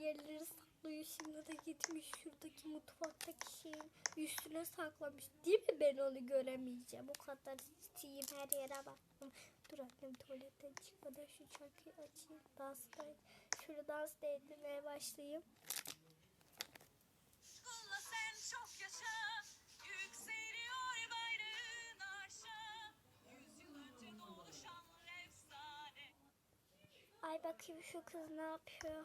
yerleri saklıyor. Şimdi de gitmiş şuradaki mutfaktaki şeyin üstüne saklamış. Değil mi ben onu göremeyeceğim. O kadar ciddiyim her yere baktım. Dur annem tuvaletten çıkmadan şu şarkıyı açayım. Dans da, şurada dans da etmeye başlayayım. Kulla sen çok yaşa, yükseliyor bayrağın arşa. Yüzyıl önce doğdu şanlı efsane. Ay bakayım şu kız ne yapıyor.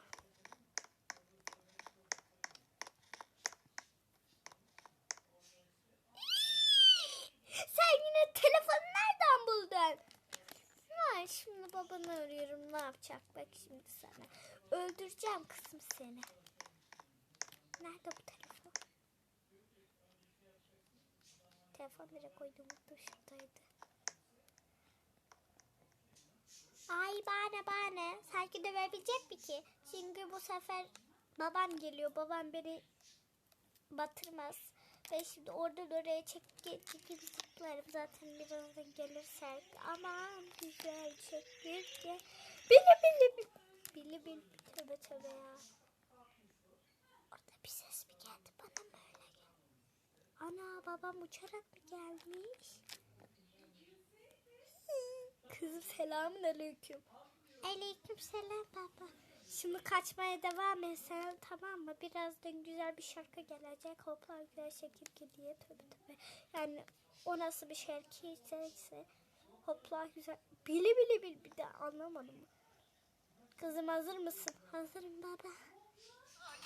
Babanı arıyorum. Ne yapacak bak şimdi sana. Öldüreceğim kızım seni. Nerede bu telefon? Telefon nereye koydum? Şuradaydı. Ay bana bana. Sanki dövebilecek mi ki? Çünkü bu sefer babam geliyor. Babam beni batırmaz. Ben şimdi oradan oraya çekip çekip zıplarım. Zaten birazdan gelirsek. Aman güzel. Bili bili bili. Bili bili. Tövbe tövbe ya. Orada bir ses mi geldi? Bana mı öyle geldi? Ana babam uçarak mı gelmiş? Kızım selamun aleyküm. Aleyküm selam baba. Şimdi kaçmaya devam etsen tamam mı? Birazdan güzel bir şarkı gelecek. Hopla güzel şekilde diye tövbe tövbe. Yani o nasıl bir şarkı ise hopla güzel. Bili bili bil bir de anlamadım. Kızım hazır mısın? Hazırım baba.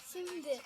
Şimdi